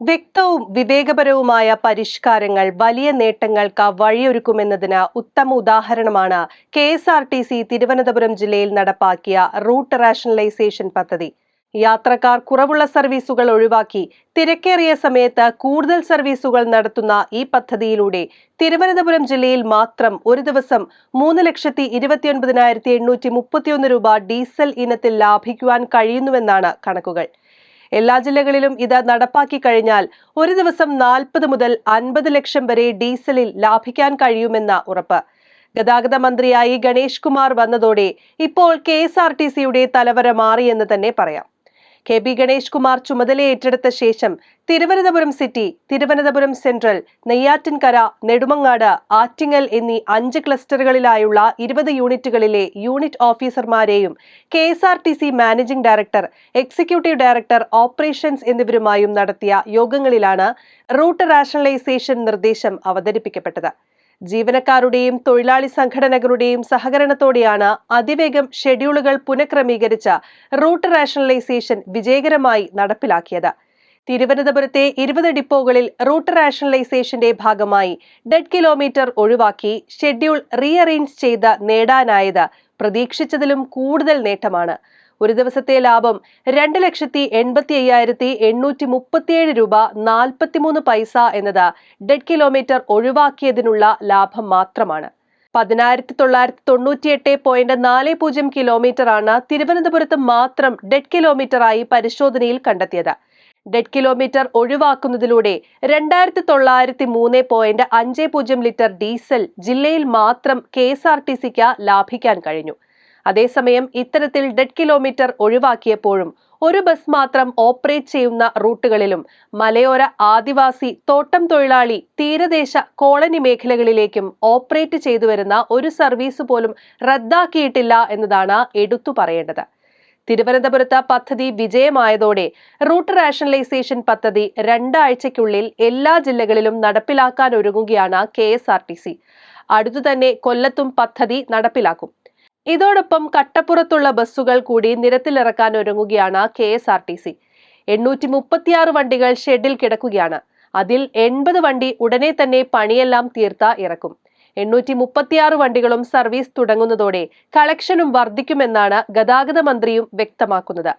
വ്യക്തവും വിവേകപരവുമായ പരിഷ്കാരങ്ങൾ വലിയ നേട്ടങ്ങൾക്ക് വഴിയൊരുക്കുമെന്നതിന് ഉത്തമ ഉദാഹരണമാണ് K S R T C Thiruvananthapuram ജില്ലയിൽ നടപ്പാക്കിയ റൂട്ട് റാഷണലൈസേഷൻ പദ്ധതി. യാത്രക്കാർ കുറവുള്ള സർവീസുകൾ ഒഴിവാക്കി തിരക്കേറിയ സമയത്ത് കൂടുതൽ സർവീസുകൾ നടത്തുന്ന ഈ പദ്ധതിയിലൂടെ തിരുവനന്തപുരം ജില്ലയിൽ മാത്രം ഒരു ദിവസം മൂന്ന് ലക്ഷത്തി ഇരുപത്തിയൊൻപതിനായിരത്തി എണ്ണൂറ്റി മുപ്പത്തിയൊന്ന് രൂപ ഡീസൽ ഇനത്തിൽ ലാഭിക്കുവാൻ കഴിയുന്നുവെന്നാണ് കണക്കുകൾ. എല്ലാ ജില്ലകളിലും ഇത് നടപ്പാക്കി കഴിഞ്ഞാൽ ഒരു ദിവസം നാൽപ്പത് മുതൽ അൻപത് ലക്ഷം വരെ ഡീസലിൽ ലാഭിക്കാൻ കഴിയുമെന്ന ഉറപ്പ്. ഗതാഗത മന്ത്രിയായി ഗണേഷ് കുമാർ വന്നതോടെ ഇപ്പോൾ കെ എസ് ആർ ടി സിയുടെ തലവര മാറിയെന്ന് തന്നെ പറയാം. കെ ബി ഗണേഷ് കുമാർ ചുമതല ഏറ്റെടുത്ത ശേഷം തിരുവനന്തപുരം സിറ്റി തിരുവനന്തപുരം സെൻട്രൽ നെയ്യാറ്റിൻകര നെടുമങ്ങാട് ആറ്റിങ്ങൽ എന്നീ അഞ്ച് ക്ലസ്റ്ററുകളിലായുള്ള ഇരുപത് യൂണിറ്റുകളിലെ unit ഓഫീസർമാരെയും K managing director executive director operations എന്നിവരുമായും നടത്തിയ യോഗങ്ങളിലാണ് റൂട്ട് റാഷണലൈസേഷൻ നിർദ്ദേശം അവതരിപ്പിക്കപ്പെട്ടത്. ജീവനക്കാരുടെയും തൊഴിലാളി സംഘടനകളുടെയും സഹകരണത്തോടെയാണ് അതിവേഗം ഷെഡ്യൂളുകൾ പുനഃക്രമീകരിച്ച റൂട്ട് റാഷണലൈസേഷൻ വിജയകരമായി നടപ്പിലാക്കിയത്. തിരുവനന്തപുരത്തെ ഇരുപത് ഡിപ്പോകളിൽ റൂട്ട് റാഷണലൈസേഷന്റെ ഭാഗമായി ഡെഡ് കിലോമീറ്റർ ഒഴിവാക്കി ഷെഡ്യൂൾ റീഅറേഞ്ച് ചെയ്ത് നേടാനായത് പ്രതീക്ഷിച്ചതിലും കൂടുതൽ നേട്ടമാണ്. ഒരു ദിവസത്തെ ലാഭം രണ്ട് ലക്ഷത്തി എൺപത്തി അയ്യായിരത്തി എണ്ണൂറ്റി മുപ്പത്തിയേഴ് രൂപ നാൽപ്പത്തിമൂന്ന് പൈസ എന്നത് ഡെഡ് കിലോമീറ്റർ ഒഴിവാക്കിയതിനുള്ള ലാഭം മാത്രമാണ്. പതിനായിരത്തി തൊള്ളായിരത്തി തൊണ്ണൂറ്റി എട്ട് പോയിന്റ് നാല് പൂജ്യം കിലോമീറ്റർ ആണ് തിരുവനന്തപുരത്ത് മാത്രം ഡെഡ് കിലോമീറ്ററായി പരിശോധനയിൽ കണ്ടെത്തിയത്. ഡെഡ് കിലോമീറ്റർ ഒഴിവാക്കുന്നതിലൂടെ രണ്ടായിരത്തി തൊള്ളായിരത്തി മൂന്ന് പോയിന്റ് അഞ്ച് പൂജ്യം ലിറ്റർ ഡീസൽ ജില്ലയിൽ മാത്രം കെ എസ് ആർ ടി സിക്ക് ലാഭിക്കാൻ കഴിഞ്ഞു. അതേസമയം ഇത്തരത്തിൽ ഡെഡ് കിലോമീറ്റർ ഒഴിവാക്കിയപ്പോഴും ഒരു ബസ് മാത്രം ഓപ്പറേറ്റ് ചെയ്യുന്ന റൂട്ടുകളിലും മലയോര ആദിവാസി തോട്ടം തൊഴിലാളി തീരദേശ കോളനി മേഖലകളിലേക്കും ഓപ്പറേറ്റ് ചെയ്തു വരുന്ന ഒരു സർവീസ് പോലും റദ്ദാക്കിയിട്ടില്ല എന്നതാണ് എടുത്തു പറയേണ്ടത്. തിരുവനന്തപുരത്ത് പദ്ധതി വിജയമായതോടെ റൂട്ട് റാഷണലൈസേഷൻ പദ്ധതി രണ്ടാഴ്ചയ്ക്കുള്ളിൽ എല്ലാ ജില്ലകളിലും നടപ്പിലാക്കാൻ ഒരുങ്ങുകയാണ് K S R T C. അടുത്തുതന്നെ കൊല്ലത്തും പദ്ധതി നടപ്പിലാക്കും. ഇതോടൊപ്പം കട്ടപ്പുറത്തുള്ള ബസ്സുകൾ കൂടി നിരത്തിലിറക്കാൻ ഒരുങ്ങുകയാണ് K S R T C. എണ്ണൂറ്റി മുപ്പത്തിയാറ് വണ്ടികൾ ഷെഡിൽ കിടക്കുകയാണ്. അതിൽ എൺപത് വണ്ടി ഉടനെ തന്നെ പണിയെല്ലാം തീർത്ത ഇറക്കും. എണ്ണൂറ്റി മുപ്പത്തിയാറ് വണ്ടികളും സർവീസ് തുടങ്ങുന്നതോടെ കളക്ഷനും വർദ്ധിക്കുമെന്നാണ് ഗതാഗത മന്ത്രിയും വ്യക്തമാക്കുന്നത്.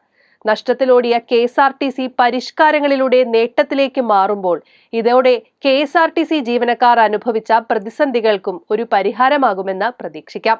നഷ്ടത്തിലോടിയ K S R T C പരിഷ്കാരങ്ങളിലൂടെ നേട്ടത്തിലേക്ക് മാറുമ്പോൾ ഇതോടെ K S R T C ജീവനക്കാർ അനുഭവിച്ച പ്രതിസന്ധികൾക്കും ഒരു പരിഹാരമാകുമെന്ന് പ്രതീക്ഷിക്കാം.